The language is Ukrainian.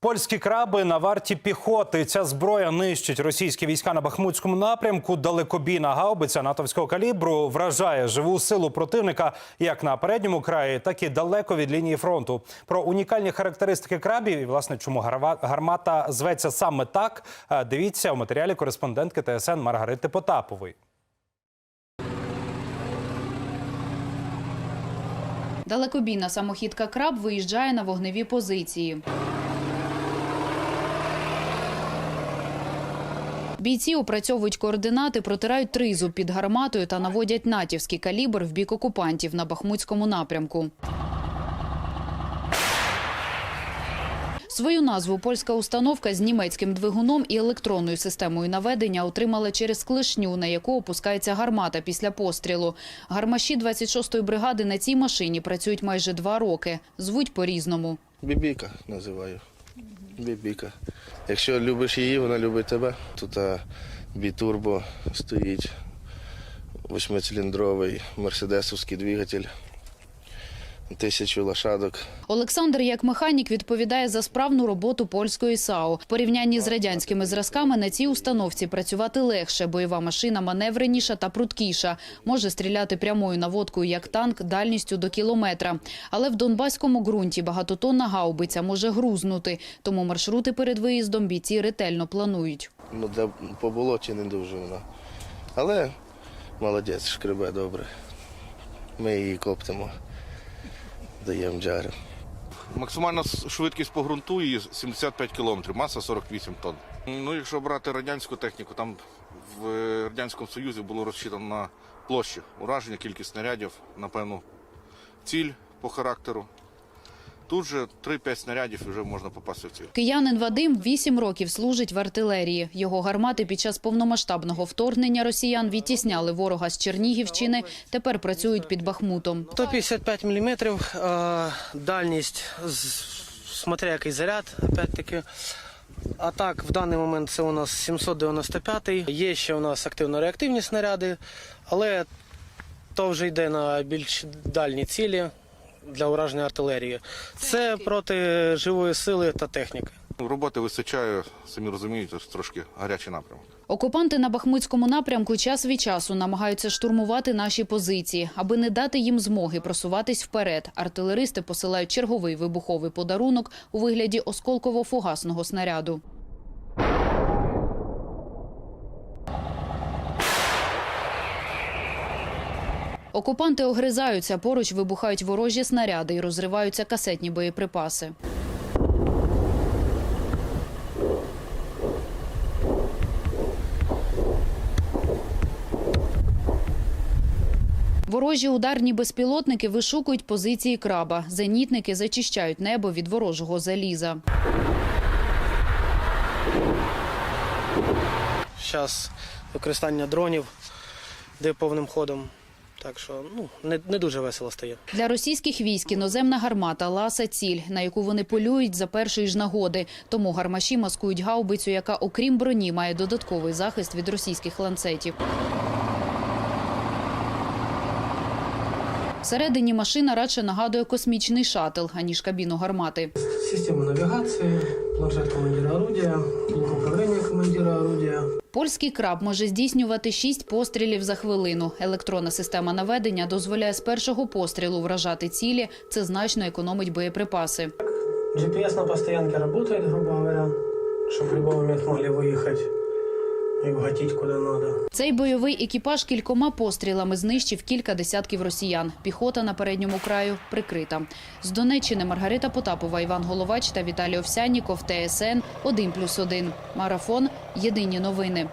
Польські краби на варті піхоти. Ця зброя нищить російські війська на Бахмутському напрямку. Далекобійна гаубиця натовського калібру вражає живу силу противника як на передньому краї, так і далеко від лінії фронту. Про унікальні характеристики крабів і власне чому гармата зветься саме так. е, Дивіться у матеріалі кореспондентки ТСН Маргарити Потапової. Далекобійна самохідка краб виїжджає на вогневі позиції. Бійці опрацьовують координати, протирають тризуб під гарматою та наводять натівський калібр в бік окупантів на Бахмутському напрямку. Свою назву польська установка з німецьким двигуном і електронною системою наведення отримала через клешню, на яку опускається гармата після пострілу. Гармаші 26-ї бригади на цій машині працюють майже два роки. Звуть по-різному. Бібіка називаю. Бібіка. Якщо любиш її, вона любить тебе. Тут бітурбо стоїть, восьмициліндровий мерседесовський двигатель, тисячу лошадок. Олександр, як механік, відповідає за справну роботу польської САУ. В порівнянні з радянськими зразками на цій установці працювати легше. Бойова машина маневреніша та пруткіша. Може стріляти прямою наводкою як танк дальністю до кілометра. Але в донбаському ґрунті багатотонна гаубиця може грузнути. Тому маршрути перед виїздом бійці ретельно планують. Ну, для, по болоті не дуже вона. Але молодець, шкребе добре. Ми її коптимо, даємо джарю. Максимальна швидкість по ґрунту її 75 км, маса 48 тонн. Ну, якщо брати радянську техніку, там в Радянському Союзі було розчитано на площі ураження, кількість снарядів, напевно, ціль по характеру. Тут же 3-5 снарядів і вже можна попасти в ціль. Киянин Вадим вісім років служить в артилерії. Його гармати під час повномасштабного вторгнення росіян відтісняли ворога з Чернігівщини. Тепер працюють під Бахмутом. 155 мм, дальність, смотря який заряд, опять-таки. А так, в даний момент це у нас 795-й. Є ще у нас активно-реактивні снаряди, але то вже йде на більш дальні цілі для ураження артилерії. Це проти живої сили та техніки. Роботи вистачає, самі розумієте, трошки гарячий напрямок. Окупанти на Бахмутському напрямку час від часу намагаються штурмувати наші позиції, аби не дати їм змоги просуватись вперед. Артилеристи посилають черговий вибуховий подарунок у вигляді осколково-фугасного снаряду. Окупанти огризаються, поруч вибухають ворожі снаряди і розриваються касетні боєприпаси. Ворожі ударні безпілотники вишукують позиції краба. Зенітники зачищають небо від ворожого заліза. Зараз використання дронів де повним ходом. Так що ну, не, не дуже весело стає. Для російських військ іноземна гармата ласа ціль, на яку вони полюють за першої ж нагоди. Тому гармаші маскують гаубицю, яка, окрім броні, має додатковий захист від російських ланцетів. Всередині машина радше нагадує космічний шатл, аніж кабіну гармати. Система навігації, планшет командира орудия, блок управління командира орудия. Польський краб може здійснювати шість пострілів за хвилину. Електронна система наведення дозволяє з першого пострілу вражати цілі. Це значно економить боєприпаси. GPS на постоянці працює, грубо говоря, щоб в любой момент могли выехать и угодить куди треба. Цей бойовий екіпаж кількома пострілами знищив кілька десятків росіян. Піхота на передньому краю прикрита. З Донеччини Маргарита Потапова, Іван Головач та Віталій Овсянніков. ТСН 1+,1. Марафон. Єдині новини.